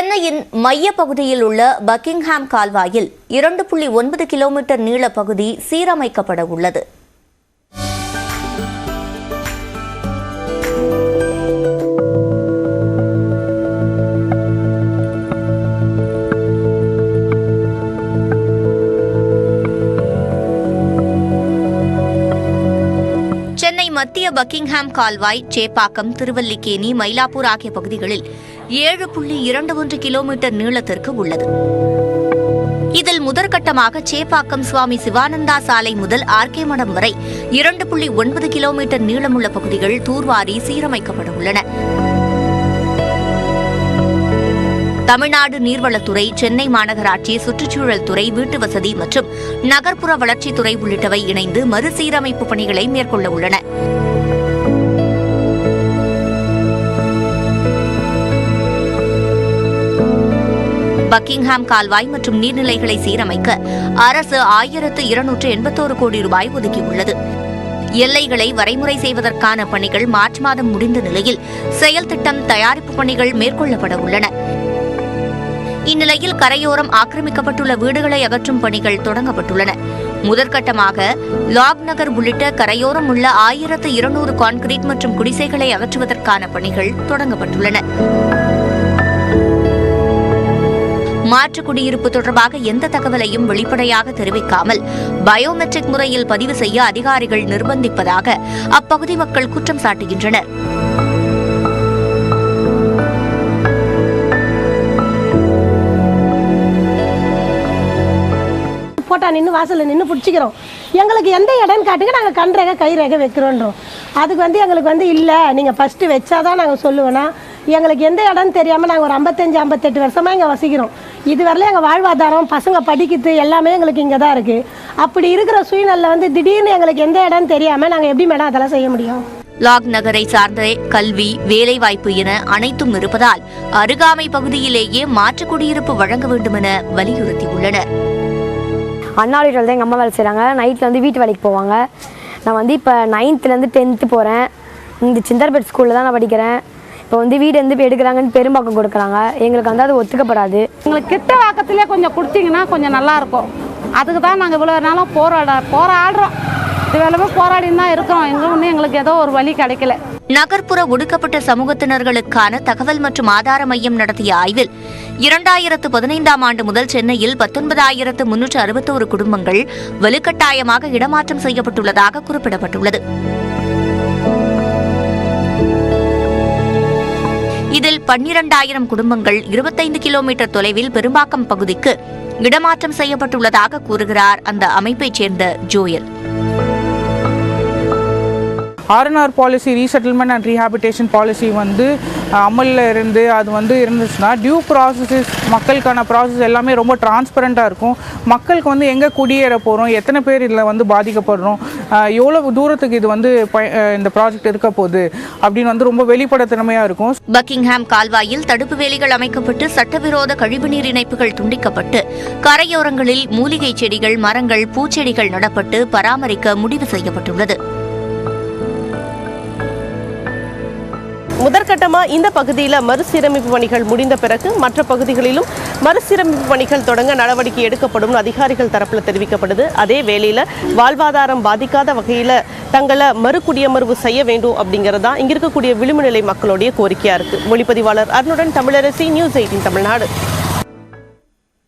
சென்னையின் மைய பகுதியில் உள்ள பக்கிங்ஹாம் கால்வாயில் இரண்டு புள்ளி ஒன்பது கிலோமீட்டர் நீள பகுதி சீரமைக்கப்பட உள்ளது. மத்திய பக்கிங்ஹாம் கால்வாய் சேப்பாக்கம் திருவல்லிக்கேணி மயிலாப்பூர் ஆகிய பகுதிகளில் ஏழு புள்ளி இரண்டு ஒன்று கிலோமீட்டர் நீளத்திற்கு உள்ளது. இதில் முதற்கட்டமாக சேப்பாக்கம் சுவாமி சிவானந்தா சாலை முதல் ஆர்கே மடம் வரை இரண்டு புள்ளி ஒன்பது கிலோமீட்டர் நீளமுள்ள பகுதிகள் தூர்வாரி சீரமைக்கப்பட உள்ளன. தமிழ்நாடு நீர்வளத்துறை சென்னை மாநகராட்சி சுற்றுச்சூழல் துறை வீட்டு வசதி மற்றும் நகர்ப்புற வளர்ச்சித்துறை உள்ளிட்டவை இணைந்து மறுசீரமைப்பு பணிகளை மேற்கொள்ள உள்ளன. பக்கிங்ஹாம் கால்வாய் மற்றும் நீர்நிலைகளை சீரமைக்க அரசு ஆயிரத்து இருநூற்று எண்பத்தோரு கோடி ரூபாய் ஒதுக்கியுள்ளது. எல்லைகளை வரைமுறை செய்வதற்கான பணிகள் மார்ச் மாதம் முடிந்த நிலையில் செயல் திட்டம் தயாரிப்பு பணிகள் மேற்கொள்ளப்பட உள்ளன. இந்நிலையில் கரையோரம் ஆக்கிரமிக்கப்பட்டுள்ள வீடுகளை அகற்றும் பணிகள் தொடங்கப்பட்டுள்ளன. முதற்கட்டமாக லாக் நகர் உள்ளிட்ட கரையோரம் உள்ள ஆயிரத்து இருநூறு கான்கிரீட் மற்றும் குடிசைகளை அகற்றுவதற்கான பணிகள் தொடங்கப்பட்டுள்ளன. மாற்று குடியிருப்பு தொடர்பாக எந்த தகவலையும் வெளிப்படையாக தெரிவிக்காமல் பயோமெட்ரிக் முறையில் பதிவு செய்ய அதிகாரிகள் நிர்பந்திப்பதாக அப்பகுதி மக்கள் குற்றம் சாட்டுகின்றனர். போட்டா நின்று வாசலில் நின்று பிடிச்சிக்கிறோம். எங்களுக்கு எந்த இடம்னு காட்டுங்க நாங்கள் கண் ரேகை கை ரேகை வைக்கிறோன்றோம். அதுக்கு வந்து எங்களுக்கு வந்து இல்லை நீங்கள் ஃபஸ்ட்டு வச்சாதான் நாங்கள் சொல்லுவேன்னா எங்களுக்கு எந்த இடம்னு தெரியாமல் நாங்கள் ஒரு ஐம்பத்தஞ்சு ஐம்பத்தெட்டு வருஷமாக இங்கே வசிக்கிறோம். இது எங்கள் வாழ்வாதாரம் பசங்க படிக்கிறது எல்லாமே எங்களுக்கு இங்கே தான் இருக்குது அப்படி இருக்கிற சூழ்நிலை வந்து திடீர்னு எங்களுக்கு எந்த இடம்னு தெரியாமல் நாங்கள் எப்படி மேடம் அதெல்லாம் செய்ய முடியும்? லாக் நகரை சார்ந்த கல்வி வேலைவாய்ப்பு என அனைத்தும் இருப்பதால் அருகாமை பகுதியிலேயே மாற்று குடியிருப்பு வழங்க வேண்டுமென வலியுறுத்தியுள்ளனர். அண்ணா வீட்டில் தான் எங்கள் அம்மா வேலை செய்கிறாங்க நைட்டில் வந்து வீட்டு வேலைக்கு போவாங்க. நான் வந்து இப்போ நைன்த்துலேருந்து டென்த்து போகிறேன் இந்த சிந்தர்பேட் ஸ்கூலில் தான் நான் படிக்கிறேன். இப்போ வந்து வீடு வந்து இப்போ எடுக்கிறாங்கன்னு பெரும்பாக்கம் கொடுக்குறாங்க. எங்களுக்கு வந்து அது ஒத்துக்கப்படாது. எங்களுக்கு கிட்ட வாக்கத்திலே கொஞ்சம் கொடுத்தீங்கன்னா கொஞ்சம் நல்லாயிருக்கும் அதுக்கு தான் நாங்கள் இவ்வளோ நாளும் போராட போராடுறோம். இது போராடின்னு தான் இருக்கிறோம். எங்களுக்கு ஒன்றும் எங்களுக்கு ஏதோ ஒரு வழி கிடைக்கல. நகர்ப்புற ஒடுக்கப்பட்ட சமூகத்தினர்களுக்கான தகவல் மற்றும் ஆதார மையம் நடத்திய ஆய்வில் இரண்டாயிரத்து பதினைந்தாம் ஆண்டு முதல் சென்னையில் பத்தொன்பதாயிரத்து முன்னூற்று அறுபத்தோரு குடும்பங்கள் வலுக்கட்டாயமாக இடமாற்றம் செய்யப்பட்டுள்ளதாக குறிப்பிடப்பட்டுள்ளது. இதில் பன்னிரண்டாயிரம் குடும்பங்கள் இருபத்தைந்து கிலோமீட்டர் தொலைவில் பெரும்பாக்கம் பகுதிக்கு இடமாற்றம் செய்யப்பட்டுள்ளதாக கூறுகிறார் அந்த அமைப்பைச் சேர்ந்த Joel. RNR policy resettlement and rehabilitation policy வந்து அமலில் இருந்து அது வந்து இருந்துச்சுன்னா டியூ ப்ராசஸஸ் மக்களுக்கான ப்ராசஸ் எல்லாமே ரொம்ப டிரான்ஸ்பரண்ட்டாக இருக்கும். மக்களுக்கு வந்து எங்கே குடியேற போகிறோம் எத்தனை பேர் இதில் வந்து பாதிக்கப்படுறோம் எவ்வளோ எவ்வளவு தூரத்துக்கு இது வந்து ப- இந்த ப்ராஜெக்ட் இருக்க போகுது அப்படின்னு வந்து ரொம்ப வெளிப்படைத்தன்மையாக இருக்கும். பக்கிங்ஹாம் கால்வாயில் தடுப்பு வேலிகள் அமைக்கப்பட்டு சட்டவிரோத கழிவுநீர் இணைப்புகள் துண்டிக்கப்பட்டு கரையோரங்களில் மூலிகை செடிகள் மரங்கள் பூச்செடிகள் நடப்பட்டு பராமரிக்க முடிவு செய்யப்பட்டுள்ளது. முதற்கட்டமாக இந்த பகுதியில் மறுசீரமைப்பு பணிகள் முடிந்த பிறகு மற்ற பகுதிகளிலும் மறுசீரமைப்பு பணிகள் தொடங்க நடவடிக்கை எடுக்கப்படும் அதிகாரிகள் தரப்பில் தெரிவிக்கப்படுது. அதே வேளையில் வாழ்வாதாரம் பாதிக்காத வகையில் தங்களை மறுகுடியமர்வு செய்ய வேண்டும் அப்படிங்கிறது தான் இங்கே இருக்கக்கூடிய விளிம்பு நிலை மக்களுடைய கோரிக்கையாக இருக்குது ஒளிப்பதிவாளர் அருணுடன் தமிழரசி நியூஸ் எயிட்டின் தமிழ்நாடு.